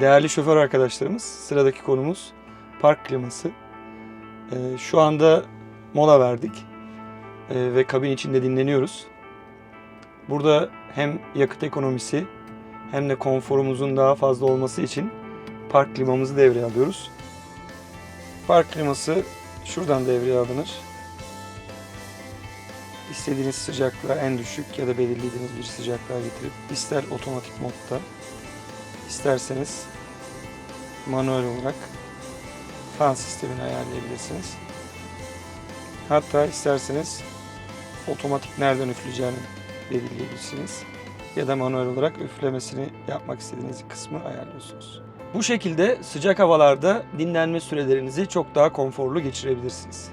Değerli şoför arkadaşlarımız, sıradaki konumuz park kliması. Ee, şu anda mola verdik Ee, ve kabin içinde dinleniyoruz. Burada hem yakıt ekonomisi hem de konforumuzun daha fazla olması için park klimamızı devreye alıyoruz. Park kliması şuradan devreye alınır. İstediğiniz sıcaklığa en düşük ya da belirlediğiniz bir sıcaklığa getirip ister otomatik modda isterseniz manuel olarak fan sistemini ayarlayabilirsiniz. Hatta isterseniz otomatik nereden üfleyeceğini belirleyebilirsiniz. Ya da manuel olarak üflemesini yapmak istediğiniz kısmı ayarlıyorsunuz. Bu şekilde sıcak havalarda dinlenme sürelerinizi çok daha konforlu geçirebilirsiniz.